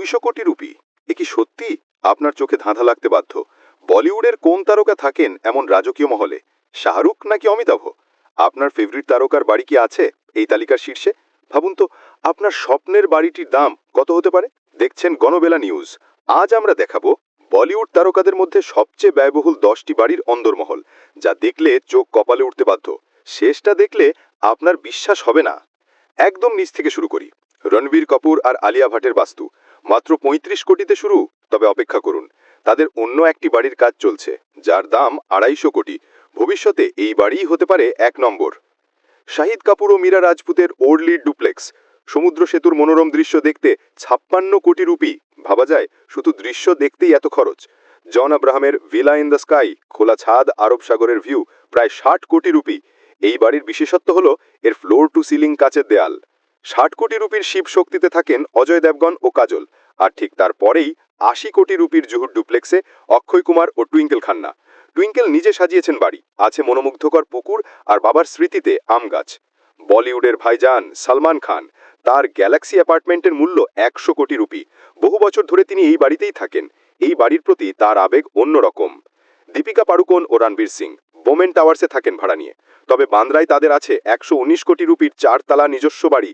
দুইশো কোটি রুপি। এ কি সত্যি? আপনার চোখে ধাঁধা লাগতে বাধ্য। বলিউডের কোন তারকা থাকেন এমন রাজকীয় মহলে? শাহরুখ নাকি অমিতাভ? আপনার ফেভারিট তারকার বাড়ি কি আছে? এই তালিকার শীর্ষে? ভাবুন তো, আপনার স্বপ্নের বাড়িটির দাম কত হতে পারে? দেখছেন গণবেলা নিউজ। আজ আমরা দেখাবো বলিউড তারকাদের মধ্যে সবচেয়ে ব্যয়বহুল দশটি বাড়ির অন্দরমহল, যা দেখলে চোখ কপালে উঠতে বাধ্য। শেষটা দেখলে আপনার বিশ্বাস হবে না। একদম নিচ থেকে শুরু করি। রণবীর কাপুর আর আলিয়া ভাটের বাস্তু। মাত্র ৩৫ কোটিতে শুরু? তবে অপেক্ষা করুন। তাদের অন্য একটি বাড়ির কাজ চলছে, যার দাম আড়াইশো কোটি। ভবিষ্যতে এই বাড়িই হতে পারে এক নম্বর। শাহিদ কাপুর ও মীরা রাজপুতের ওর্লি ডুপ্লেক্স। সমুদ্র সেতুর মনোরম দৃশ্য দেখতে ছাপ্পান্ন কোটি রুপি। ভাবা যায়, শুধু দৃশ্য দেখতেই এত খরচ। জন আব্রাহামের ভিলা ইন দ্য স্কাই, খোলা ছাদ, আরব সাগরের ভিউ, প্রায় ষাট কোটি রুপি। এই বাড়ির বিশেষত্ব হল, এর ফ্লোর টু সিলিং কাচের দেয়াল। ষাট কোটি রুপির শিব শক্তিতে থাকেন অজয় দেবগন ও কাজল। আর ঠিক তারপরেই আশি কোটি রুপির জুহুর ডুপ্লেক্সে অক্ষয় কুমার ও টুইঙ্কেল খান্না। টুইঙ্কেল নিজে সাজিয়েছেন বাড়ি। আছে মনোমুগ্ধকর পুকুর আর বাবার স্মৃতিতে আম গাছ। বলিউডের ভাইজান সালমান খান, তার গ্যালাক্সি অ্যাপার্টমেন্টের মূল্য একশো কোটি রুপি। বহু বছর ধরে তিনি এই বাড়িতেই থাকেন। এই বাড়ির প্রতি তার আবেগ অন্যরকম দীপিকা পাড়ুকোন ও রণবীর সিং বোমেন টাওয়ার্সে থাকেন ভাড়া নিয়ে। তবে বান্দ্রায় তাদের আছে একশো উনিশ কোটি রুপির চারতলা নিজস্ব বাড়ি।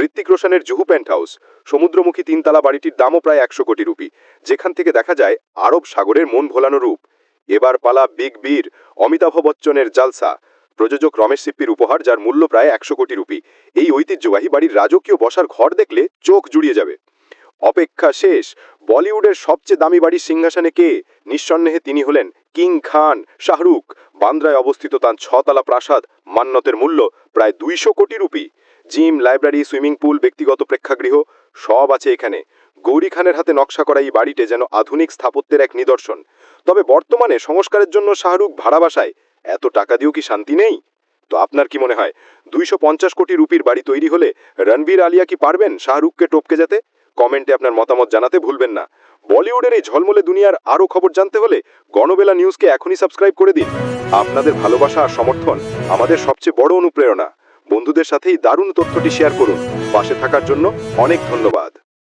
ঋত্বিক রোশনের জুহু প্যান্ট হাউস সমুদ্রমুখী তিনতলা বাড়িটির দামও প্রায় একশো কোটি রুপি। যেখান থেকে দেখা যায়, আরব সাগরের মন ভোলানো রূপ। এবার পালা বিগ বীর, অমিতাভ বচ্চনের জালসা। প্রযোজক রমেশ সিপ্পির উপহার, যার মূল্য প্রায় একশো কোটি রুপি। এই ঐতিহ্যবাহী বাড়ির রাজকীয় বসার ঘর দেখলে চোখ জুড়িয়ে যাবে। অপেক্ষা শেষ, বলিউডের সবচেয়ে দামি বাড়ির সিংহাসনে কে? নিঃসন্দেহে তিনি হলেন কিং খান, শাহরুখ। বান্দ্রায় অবস্থিত তাঁর ছতলা প্রাসাদ, মান্যতের মূল্য প্রায় দুইশো crore rupee. Gym, library, swimming pool, ব্যক্তিগত প্রেক্ষাগৃহ, সব আছে এখানে। গৌরী খানের হাতে নকশা করা এই বাড়িতে যেন আধুনিক স্থাপত্যের এক নিদর্শন। তবে বর্তমানে সংস্কারের জন্য শাহরুখ ভাড়া বাসায়। এত টাকা দিয়েও কি শান্তি নেই? তো আপনার কি মনে হয়, দুইশো পঞ্চাশ কোটি রুপির বাড়ি তৈরি হলে রণবীর আলিয়া কি পারবেন শাহরুখকে টপকে যেতে? কমেন্টে আপনার মতামত জানাতে ভুলবেন না। বলিউডের এই ঝলমলে দুনিয়ার আরও খবর জানতে হলে গণবেলা নিউজকে এখনই সাবস্ক্রাইব করে দিন। আপনাদের ভালোবাসা আর সমর্থন আমাদের সবচেয়ে বড় অনুপ্রেরণা। বন্ধুদের সাথেই দারুণ তথ্যটি শেয়ার করুন। পাশে থাকার জন্য অনেক ধন্যবাদ।